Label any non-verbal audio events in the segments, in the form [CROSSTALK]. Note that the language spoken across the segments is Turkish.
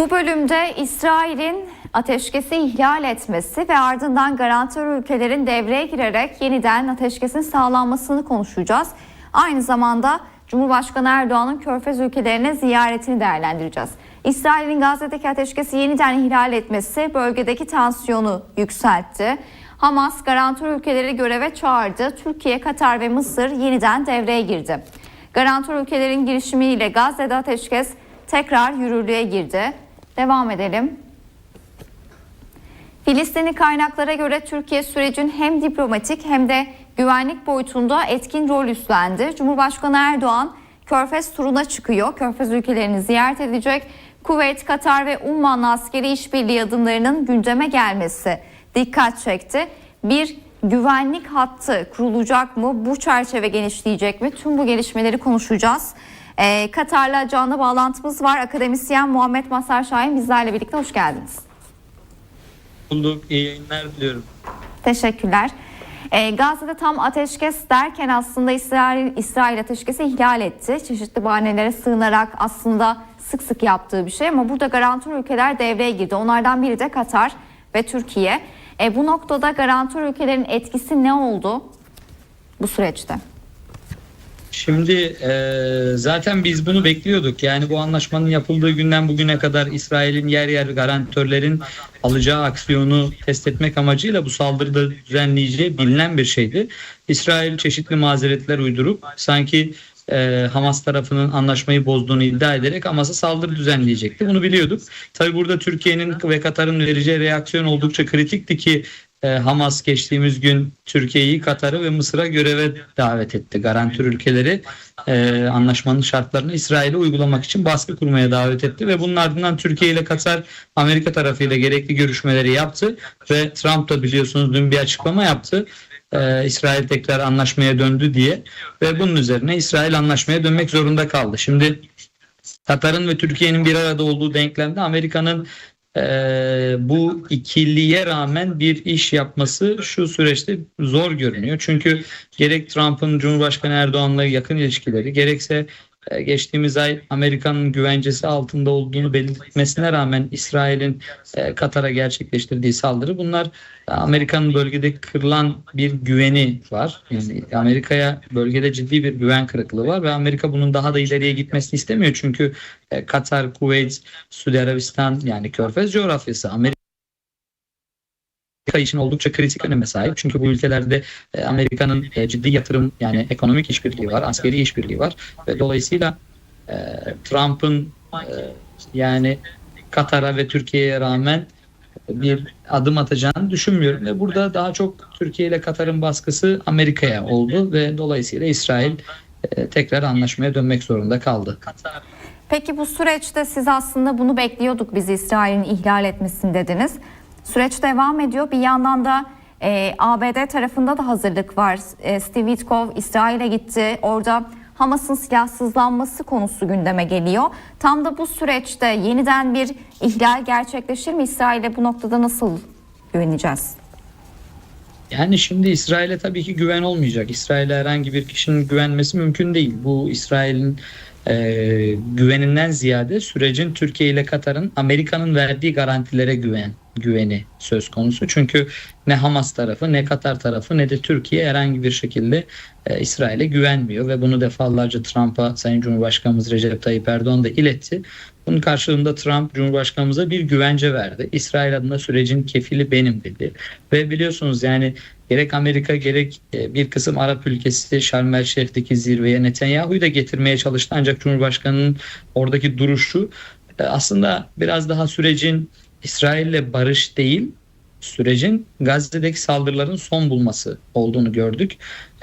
Bu bölümde İsrail'in ateşkesi ihlal etmesi ve ardından garantör ülkelerin devreye girerek yeniden ateşkesin sağlanmasını konuşacağız. Aynı zamanda Cumhurbaşkanı Erdoğan'ın Körfez ülkelerine ziyaretini değerlendireceğiz. İsrail'in Gazze'deki ateşkesi yeniden ihlal etmesi bölgedeki tansiyonu yükseltti. Hamas garantör ülkeleri göreve çağırdı. Türkiye, Katar ve Mısır yeniden devreye girdi. Garantör ülkelerin girişimiyle Gazze'de ateşkes tekrar yürürlüğe girdi. Devam edelim. Filistinli kaynaklara göre Türkiye sürecin hem diplomatik hem de güvenlik boyutunda etkin rol üstlendi. Cumhurbaşkanı Erdoğan Körfez turuna çıkıyor. Körfez ülkelerini ziyaret edecek. Kuveyt, Katar ve Umman'la askeri işbirliği adımlarının gündeme gelmesi dikkat çekti. Bir güvenlik hattı kurulacak mı? Bu çerçeve genişleyecek mi? Tüm bu gelişmeleri konuşacağız. Ee, Katar'la canlı bağlantımız var. Akademisyen Muhammed Masar Şahin bizlerle birlikte hoş geldiniz. bulduk. İyi yayınlar diliyorum. Teşekkürler. Ee, Gazze'de tam ateşkes derken aslında İsrail, İsrail ateşkesi ihlal etti. Çeşitli bahanelere sığınarak aslında sık sık yaptığı bir şey ama burada garantör ülkeler devreye girdi. Onlardan biri de Katar ve Türkiye. E, bu noktada garantör ülkelerin etkisi ne oldu bu süreçte? Şimdi e, zaten biz bunu bekliyorduk. Yani bu anlaşmanın yapıldığı günden bugüne kadar İsrail'in yer yer garantörlerin alacağı aksiyonu test etmek amacıyla bu saldırıda düzenleyeceği bilinen bir şeydi. İsrail çeşitli mazeretler uydurup sanki e, Hamas tarafının anlaşmayı bozduğunu iddia ederek Hamas'a saldırı düzenleyecekti. Bunu biliyorduk. Tabi burada Türkiye'nin ve Katar'ın vereceği reaksiyon oldukça kritikti ki e, Hamas geçtiğimiz gün Türkiye'yi, Katar'ı ve Mısır'a göreve davet etti. Garantör ülkeleri e, anlaşmanın şartlarını İsrail'e uygulamak için baskı kurmaya davet etti ve bunun ardından Türkiye ile Katar Amerika tarafıyla gerekli görüşmeleri yaptı ve Trump da biliyorsunuz dün bir açıklama yaptı. E, İsrail tekrar anlaşmaya döndü diye ve bunun üzerine İsrail anlaşmaya dönmek zorunda kaldı. Şimdi Katar'ın ve Türkiye'nin bir arada olduğu denklemde Amerika'nın e, bu ikiliye rağmen bir iş yapması şu süreçte zor görünüyor. Çünkü gerek Trump'ın Cumhurbaşkanı Erdoğan'la yakın ilişkileri gerekse geçtiğimiz ay Amerika'nın güvencesi altında olduğunu belirtmesine rağmen İsrail'in e, Katar'a gerçekleştirdiği saldırı bunlar e, Amerika'nın bölgede kırılan bir güveni var. Yani Amerika'ya bölgede ciddi bir güven kırıklığı var ve Amerika bunun daha da ileriye gitmesini istemiyor. Çünkü e, Katar, Kuveyt, Suudi Arabistan yani Körfez coğrafyası Amerika için oldukça kritik öneme sahip. Çünkü bu ülkelerde e, Amerika'nın e, ciddi yatırım yani ekonomik işbirliği var, askeri işbirliği var ve dolayısıyla e, Trump'ın yani Katar'a ve Türkiye'ye rağmen bir adım atacağını düşünmüyorum ve burada daha çok Türkiye ile Katar'ın baskısı Amerika'ya oldu ve dolayısıyla İsrail tekrar anlaşmaya dönmek zorunda kaldı. Peki bu süreçte siz aslında bunu bekliyorduk biz İsrail'in ihlal etmesini dediniz. Süreç devam ediyor. Bir yandan da e, ABD tarafında da hazırlık var. E, Steve Witkoff İsrail'e gitti. Orada Hamas'ın silahsızlanması konusu gündeme geliyor. Tam da bu süreçte yeniden bir ihlal gerçekleşir mi? İsrail'e bu noktada nasıl güveneceğiz? Yani şimdi İsrail'e tabii ki güven olmayacak. İsrail'e herhangi bir kişinin güvenmesi mümkün değil. Bu İsrail'in e, güveninden ziyade sürecin Türkiye ile Katar'ın Amerika'nın verdiği garantilere güven güveni söz konusu. Çünkü ne Hamas tarafı ne Katar tarafı ne de Türkiye herhangi bir şekilde e, İsrail'e güvenmiyor ve bunu defalarca Trump'a Sayın Cumhurbaşkanımız Recep Tayyip Erdoğan da iletti. Bunun karşılığında Trump Cumhurbaşkanımıza bir güvence verdi. İsrail adına sürecin kefili benim dedi. Ve biliyorsunuz yani gerek Amerika gerek e, bir kısım Arap ülkesi Şarm El Şeyh'teki zirveye Netanyahu'yu da getirmeye çalıştı. Ancak Cumhurbaşkanı'nın oradaki duruşu e, aslında biraz daha sürecin İsrail'le barış değil sürecin Gazze'deki saldırıların son bulması olduğunu gördük.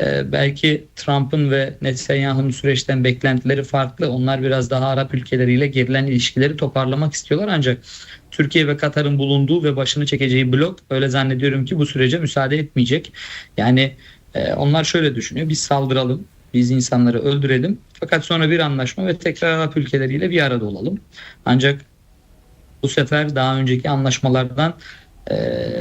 Ee, belki Trump'ın ve Netanyahu'nun süreçten beklentileri farklı. Onlar biraz daha Arap ülkeleriyle gerilen ilişkileri toparlamak istiyorlar ancak Türkiye ve Katar'ın bulunduğu ve başını çekeceği blok öyle zannediyorum ki bu sürece müsaade etmeyecek. Yani e, onlar şöyle düşünüyor. Biz saldıralım, biz insanları öldürelim fakat sonra bir anlaşma ve tekrar Arap ülkeleriyle bir arada olalım. Ancak bu sefer daha önceki anlaşmalardan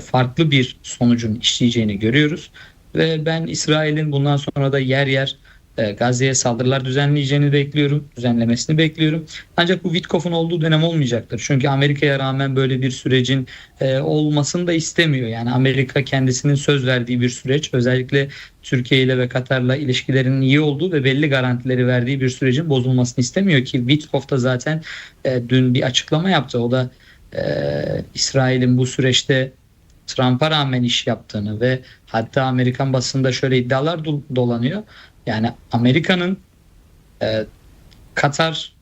farklı bir sonucun işleyeceğini görüyoruz. Ve ben İsrail'in bundan sonra da yer yer e, Gazze'ye saldırılar düzenleyeceğini bekliyorum. Düzenlemesini bekliyorum. Ancak bu Witkoff'un olduğu dönem olmayacaktır. Çünkü Amerika'ya rağmen böyle bir sürecin e, olmasını da istemiyor. Yani Amerika kendisinin söz verdiği bir süreç. Özellikle Türkiye ile ve Katar'la ilişkilerinin iyi olduğu ve belli garantileri verdiği bir sürecin bozulmasını istemiyor ki Witkoff da zaten e, dün bir açıklama yaptı. O da e, İsrail'in bu süreçte Trump'a rağmen iş yaptığını ve hatta Amerikan basında şöyle iddialar do- dolanıyor. Yani Amerika'nın e, Katar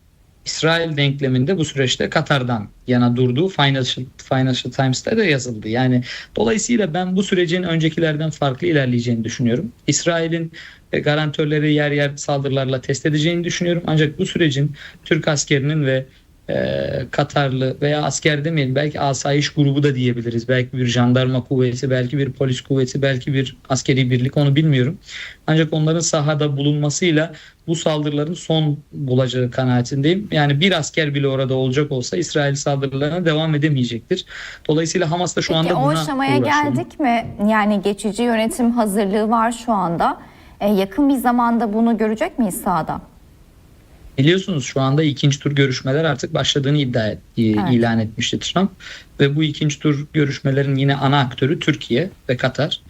İsrail denkleminde bu süreçte Katar'dan yana durduğu Financial, Financial Times'ta da yazıldı. Yani dolayısıyla ben bu sürecin öncekilerden farklı ilerleyeceğini düşünüyorum. İsrail'in e, garantörleri yer yer saldırılarla test edeceğini düşünüyorum. Ancak bu sürecin Türk askerinin ve e, Katarlı veya asker demeyelim belki asayiş grubu da diyebiliriz. Belki bir jandarma kuvveti, belki bir polis kuvveti, belki bir askeri birlik onu bilmiyorum. Ancak onların sahada bulunmasıyla bu saldırıların son bulacağı kanaatindeyim. Yani bir asker bile orada olacak olsa İsrail saldırılarına devam edemeyecektir. Dolayısıyla Hamas da şu Peki anda o buna aşamaya uğraşıyor. geldik mi? Yani geçici yönetim hazırlığı var şu anda. E, yakın bir zamanda bunu görecek miyiz sahada? Biliyorsunuz şu anda ikinci tur görüşmeler artık başladığını iddia et, e, ilan etmişti Trump. Ve bu ikinci tur görüşmelerin yine ana aktörü Türkiye ve Katar.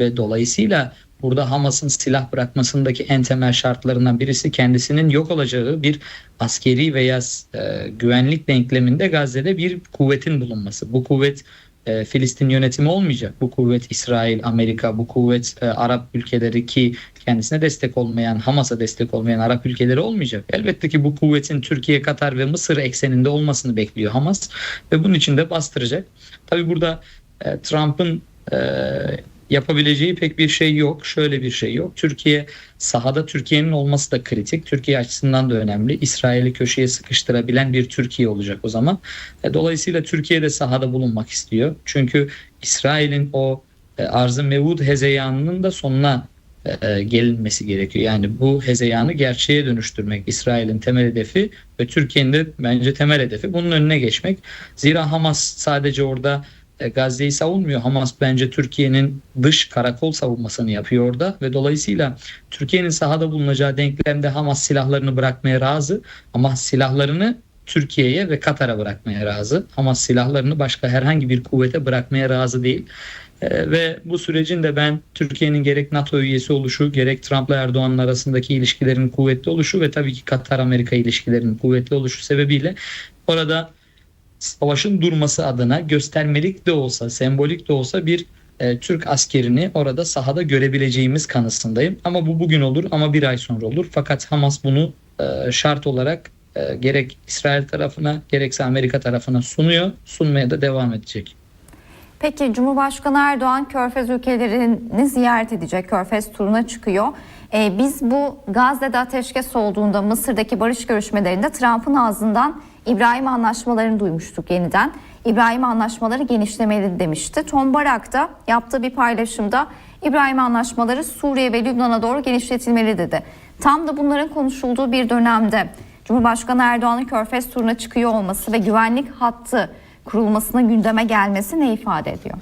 Ve dolayısıyla burada Hamas'ın silah bırakmasındaki en temel şartlarından birisi kendisinin yok olacağı bir askeri veya e, güvenlik denkleminde Gazze'de bir kuvvetin bulunması. Bu kuvvet e, Filistin yönetimi olmayacak. Bu kuvvet İsrail, Amerika, bu kuvvet e, Arap ülkeleri ki kendisine destek olmayan, Hamas'a destek olmayan Arap ülkeleri olmayacak. Elbette ki bu kuvvetin Türkiye, Katar ve Mısır ekseninde olmasını bekliyor Hamas ve bunun için de bastıracak. Tabi burada e, Trump'ın e, yapabileceği pek bir şey yok. Şöyle bir şey yok. Türkiye sahada Türkiye'nin olması da kritik. Türkiye açısından da önemli. İsrail'i köşeye sıkıştırabilen bir Türkiye olacak o zaman. E, dolayısıyla Türkiye de sahada bulunmak istiyor. Çünkü İsrail'in o e, arz-ı mevud hezeyanının da sonuna e, gelinmesi gerekiyor. Yani bu hezeyanı gerçeğe dönüştürmek İsrail'in temel hedefi ve Türkiye'nin de bence temel hedefi bunun önüne geçmek. Zira Hamas sadece orada Gazze'yi savunmuyor. Hamas bence Türkiye'nin dış karakol savunmasını yapıyor orada ve dolayısıyla Türkiye'nin sahada bulunacağı denklemde Hamas silahlarını bırakmaya razı ama silahlarını Türkiye'ye ve Katar'a bırakmaya razı. Hamas silahlarını başka herhangi bir kuvvete bırakmaya razı değil. Ee, ve bu sürecin de ben Türkiye'nin gerek NATO üyesi oluşu, gerek Trump'la Erdoğan'ın arasındaki ilişkilerin kuvvetli oluşu ve tabii ki Katar-Amerika ilişkilerinin kuvvetli oluşu sebebiyle orada savaşın durması adına göstermelik de olsa, sembolik de olsa bir e, Türk askerini orada sahada görebileceğimiz kanısındayım. Ama bu bugün olur ama bir ay sonra olur. Fakat Hamas bunu e, şart olarak e, gerek İsrail tarafına gerekse Amerika tarafına sunuyor. Sunmaya da devam edecek. Peki Cumhurbaşkanı Erdoğan Körfez ülkelerini ziyaret edecek. Körfez turuna çıkıyor. Ee, biz bu Gazze'de ateşkes olduğunda Mısır'daki barış görüşmelerinde Trump'ın ağzından İbrahim anlaşmalarını duymuştuk yeniden. İbrahim anlaşmaları genişlemeli demişti. Tom Barak da yaptığı bir paylaşımda İbrahim anlaşmaları Suriye ve Lübnan'a doğru genişletilmeli dedi. Tam da bunların konuşulduğu bir dönemde Cumhurbaşkanı Erdoğan'ın Körfez turuna çıkıyor olması ve güvenlik hattı kurulmasının gündeme gelmesi ne ifade ediyor?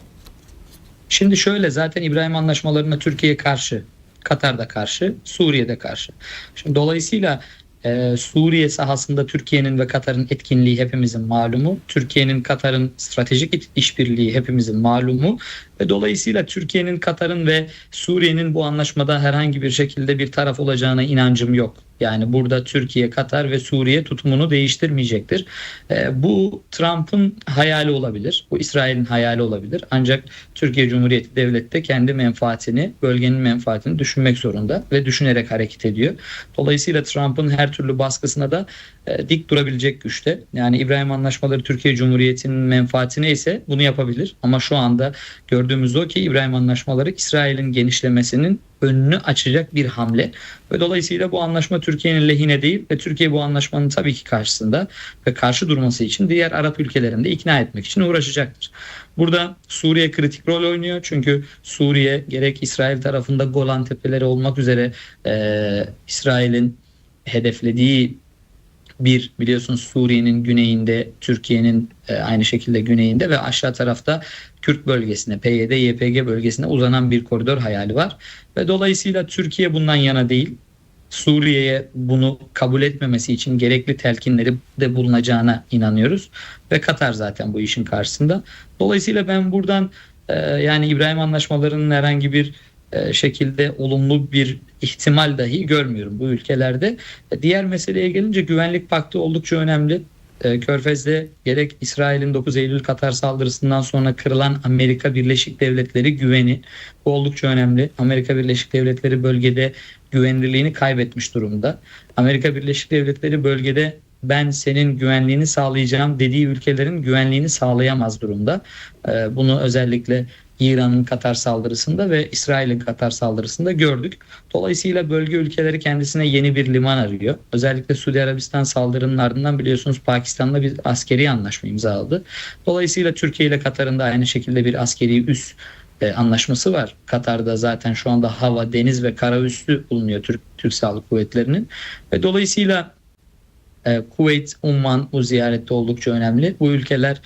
Şimdi şöyle zaten İbrahim anlaşmalarına Türkiye karşı, Katar'da karşı, Suriye'de karşı. Şimdi dolayısıyla e, Suriye sahasında Türkiye'nin ve Katar'ın etkinliği hepimizin malumu. Türkiye'nin Katar'ın stratejik işbirliği hepimizin malumu. Ve dolayısıyla Türkiye'nin, Katar'ın ve Suriye'nin bu anlaşmada herhangi bir şekilde bir taraf olacağına inancım yok. Yani burada Türkiye, Katar ve Suriye tutumunu değiştirmeyecektir. E, bu Trump'ın hayali olabilir. Bu İsrail'in hayali olabilir. Ancak Türkiye Cumhuriyeti Devleti de kendi menfaatini, bölgenin menfaatini düşünmek zorunda ve düşünerek hareket ediyor. Dolayısıyla Trump'ın her türlü baskısına da e, dik durabilecek güçte. Yani İbrahim Anlaşmaları Türkiye Cumhuriyeti'nin menfaatine ise bunu yapabilir. Ama şu anda gördüğümüz o ki İbrahim Anlaşmaları İsrail'in genişlemesinin önünü açacak bir hamle ve dolayısıyla bu anlaşma Türkiye'nin lehine değil ve Türkiye bu anlaşmanın tabii ki karşısında ve karşı durması için diğer Arap ülkelerini de ikna etmek için uğraşacaktır. Burada Suriye kritik rol oynuyor çünkü Suriye gerek İsrail tarafında Golan Tepeleri olmak üzere e, İsrail'in hedeflediği bir biliyorsunuz Suriye'nin güneyinde, Türkiye'nin e, aynı şekilde güneyinde ve aşağı tarafta Kürt bölgesine, PYD, YPG bölgesine uzanan bir koridor hayali var. Ve dolayısıyla Türkiye bundan yana değil. Suriye'ye bunu kabul etmemesi için gerekli telkinleri de bulunacağına inanıyoruz. Ve Katar zaten bu işin karşısında. Dolayısıyla ben buradan e, yani İbrahim anlaşmalarının herhangi bir şekilde olumlu bir ihtimal dahi görmüyorum bu ülkelerde. E, Diğer meseleye gelince güvenlik paktı oldukça önemli. E, Körfez'de gerek İsrail'in 9 Eylül Katar saldırısından sonra kırılan Amerika Birleşik Devletleri güveni bu oldukça önemli. Amerika Birleşik Devletleri bölgede güvenilirliğini kaybetmiş durumda. Amerika Birleşik Devletleri bölgede ben senin güvenliğini sağlayacağım dediği ülkelerin güvenliğini sağlayamaz durumda. E, Bunu özellikle İran'ın Katar saldırısında ve İsrail'in Katar saldırısında gördük. Dolayısıyla bölge ülkeleri kendisine yeni bir liman arıyor. Özellikle Suudi Arabistan saldırının ardından biliyorsunuz Pakistan'la bir askeri anlaşma imzaladı. Dolayısıyla Türkiye ile Katar'ın da aynı şekilde bir askeri üs e, anlaşması var. Katar'da zaten şu anda hava, deniz ve kara üssü bulunuyor Türk, Türk Silahlı Kuvvetleri'nin. Ve dolayısıyla e, Kuveyt, Umman bu ziyarette oldukça önemli. Bu ülkeler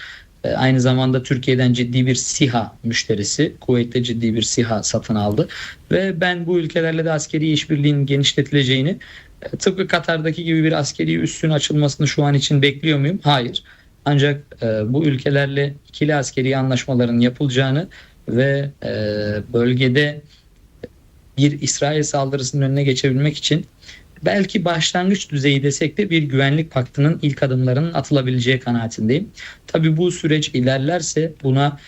aynı zamanda Türkiye'den ciddi bir SİHA müşterisi. Kuveyt'te ciddi bir SİHA satın aldı. Ve ben bu ülkelerle de askeri işbirliğinin genişletileceğini e, tıpkı Katar'daki gibi bir askeri üssün açılmasını şu an için bekliyor muyum? Hayır. Ancak e, bu ülkelerle ikili askeri anlaşmaların yapılacağını ve e, bölgede bir İsrail saldırısının önüne geçebilmek için belki başlangıç düzeyi desek de bir güvenlik paktının ilk adımlarının atılabileceği kanaatindeyim. Tabi bu süreç ilerlerse buna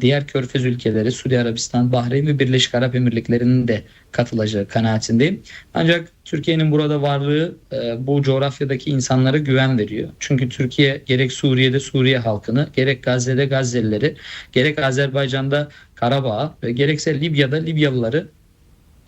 diğer körfez ülkeleri Suudi Arabistan, Bahreyn ve Birleşik Arap Emirlikleri'nin de katılacağı kanaatindeyim. Ancak Türkiye'nin burada varlığı e, bu coğrafyadaki insanlara güven veriyor. Çünkü Türkiye gerek Suriye'de Suriye halkını, gerek Gazze'de Gazze'lileri, gerek Azerbaycan'da Karabağ ve gerekse Libya'da Libyalıları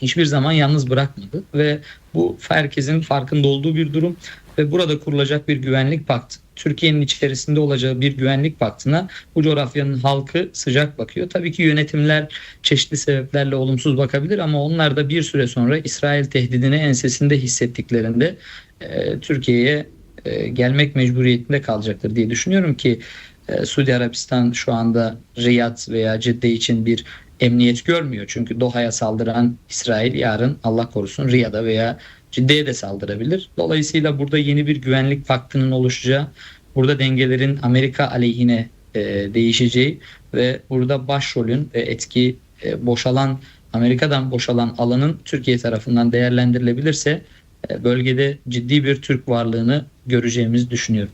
hiçbir zaman yalnız bırakmadı ve bu herkesin farkında olduğu bir durum ve burada kurulacak bir güvenlik paktı. Türkiye'nin içerisinde olacağı bir güvenlik paktına bu coğrafyanın halkı sıcak bakıyor. Tabii ki yönetimler çeşitli sebeplerle olumsuz bakabilir ama onlar da bir süre sonra İsrail tehdidini ensesinde hissettiklerinde e, Türkiye'ye e, gelmek mecburiyetinde kalacaktır diye düşünüyorum ki e, Suudi Arabistan şu anda Riyad veya Cidde için bir emniyet görmüyor. Çünkü Doha'ya saldıran İsrail yarın Allah korusun Riyad'a veya Cidde'ye de saldırabilir. Dolayısıyla burada yeni bir güvenlik paktının oluşacağı, burada dengelerin Amerika aleyhine e, değişeceği ve burada başrolün ve etki e, boşalan Amerika'dan boşalan alanın Türkiye tarafından değerlendirilebilirse e, bölgede ciddi bir Türk varlığını göreceğimizi düşünüyorum.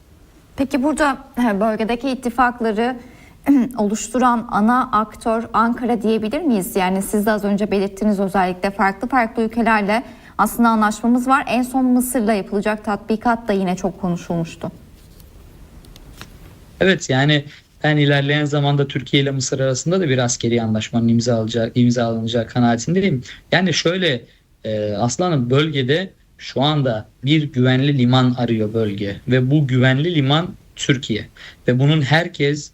Peki burada bölgedeki ittifakları [CLEARS THROAT] oluşturan ana aktör Ankara diyebilir miyiz? Yani siz de az önce belirttiniz özellikle farklı farklı ülkelerle aslında anlaşmamız var. En son Mısır'la yapılacak tatbikat da yine çok konuşulmuştu. Evet yani ben ilerleyen zamanda Türkiye ile Mısır arasında da bir askeri anlaşmanın imzalanacağı, imzalanacağı kanaatindeyim. Yani şöyle e, aslanım bölgede şu anda bir güvenli liman arıyor bölge ve bu güvenli liman Türkiye ve bunun herkes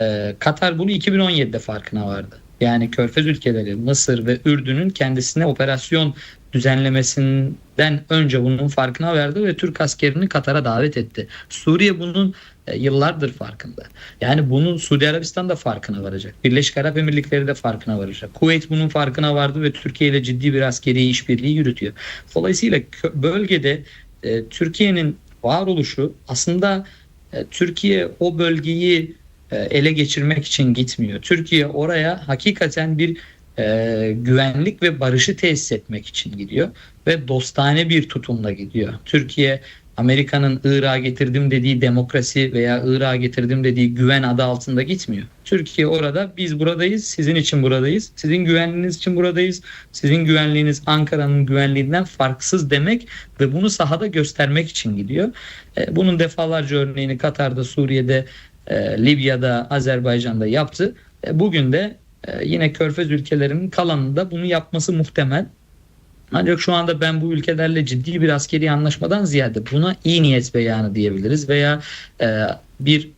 e, Katar bunu 2017'de farkına vardı. Yani Körfez ülkeleri Mısır ve Ürdün'ün kendisine operasyon düzenlemesinden önce bunun farkına verdi ve Türk askerini Katar'a davet etti. Suriye bunun e, yıllardır farkında. Yani bunun Suudi Arabistan da farkına varacak. Birleşik Arap Emirlikleri de farkına varacak. Kuveyt bunun farkına vardı ve Türkiye ile ciddi bir askeri işbirliği yürütüyor. Dolayısıyla bölgede e, Türkiye'nin varoluşu aslında e, Türkiye o bölgeyi ele geçirmek için gitmiyor. Türkiye oraya hakikaten bir e, güvenlik ve barışı tesis etmek için gidiyor ve dostane bir tutumla gidiyor. Türkiye Amerika'nın Irak'a getirdim dediği demokrasi veya Irak'a getirdim dediği güven adı altında gitmiyor. Türkiye orada biz buradayız, sizin için buradayız, sizin güvenliğiniz için buradayız, sizin güvenliğiniz Ankara'nın güvenliğinden farksız demek ve bunu sahada göstermek için gidiyor. E, bunun defalarca örneğini Katar'da, Suriye'de, e, Libya'da, Azerbaycan'da yaptı. E, bugün de e, yine Körfez ülkelerinin kalanında bunu yapması muhtemel. Ancak şu anda ben bu ülkelerle ciddi bir askeri anlaşmadan ziyade buna iyi niyet beyanı diyebiliriz veya bir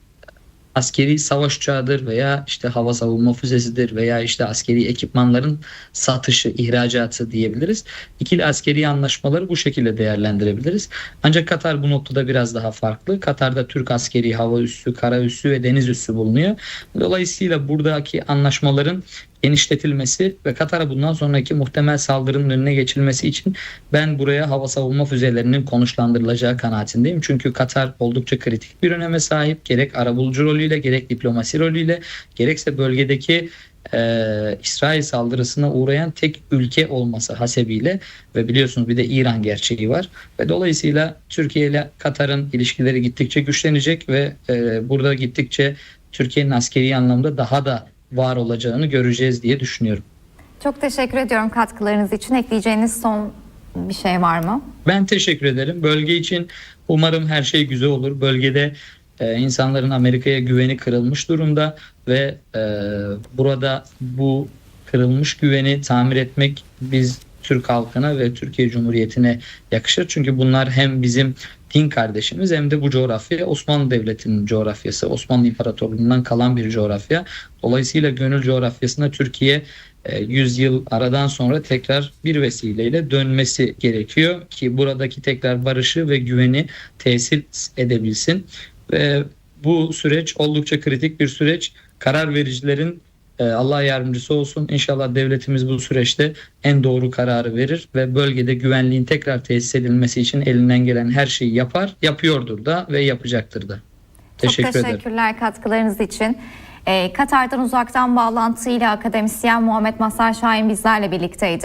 askeri savaş uçağıdır veya işte hava savunma füzesidir veya işte askeri ekipmanların satışı, ihracatı diyebiliriz. İkili askeri anlaşmaları bu şekilde değerlendirebiliriz. Ancak Katar bu noktada biraz daha farklı. Katar'da Türk askeri hava üssü, kara üssü ve deniz üssü bulunuyor. Dolayısıyla buradaki anlaşmaların genişletilmesi ve Katar'a bundan sonraki muhtemel saldırının önüne geçilmesi için ben buraya hava savunma füzelerinin konuşlandırılacağı kanaatindeyim. Çünkü Katar oldukça kritik bir öneme sahip. Gerek arabulucu rolüyle gerek diplomasi rolüyle gerekse bölgedeki e, İsrail saldırısına uğrayan tek ülke olması hasebiyle ve biliyorsunuz bir de İran gerçeği var ve dolayısıyla Türkiye ile Katar'ın ilişkileri gittikçe güçlenecek ve e, burada gittikçe Türkiye'nin askeri anlamda daha da var olacağını göreceğiz diye düşünüyorum. Çok teşekkür ediyorum katkılarınız için. Ekleyeceğiniz son bir şey var mı? Ben teşekkür ederim. Bölge için umarım her şey güzel olur. Bölgede e, insanların Amerika'ya güveni kırılmış durumda ve e, burada bu kırılmış güveni tamir etmek biz Türk halkına ve Türkiye Cumhuriyeti'ne yakışır. Çünkü bunlar hem bizim din kardeşimiz hem de bu coğrafya Osmanlı Devleti'nin coğrafyası. Osmanlı İmparatorluğu'ndan kalan bir coğrafya. Dolayısıyla gönül coğrafyasına Türkiye e, 100 yıl aradan sonra tekrar bir vesileyle dönmesi gerekiyor ki buradaki tekrar barışı ve güveni tesis edebilsin. Ve bu süreç oldukça kritik bir süreç. Karar vericilerin e, Allah yardımcısı olsun. İnşallah devletimiz bu süreçte en doğru kararı verir ve bölgede güvenliğin tekrar tesis edilmesi için elinden gelen her şeyi yapar, yapıyordur da ve yapacaktır da. Teşekkür Çok ederim. teşekkürler katkılarınız için. Ee, Katar'dan uzaktan bağlantıyla akademisyen Muhammed Masar Şahin bizlerle birlikteydi.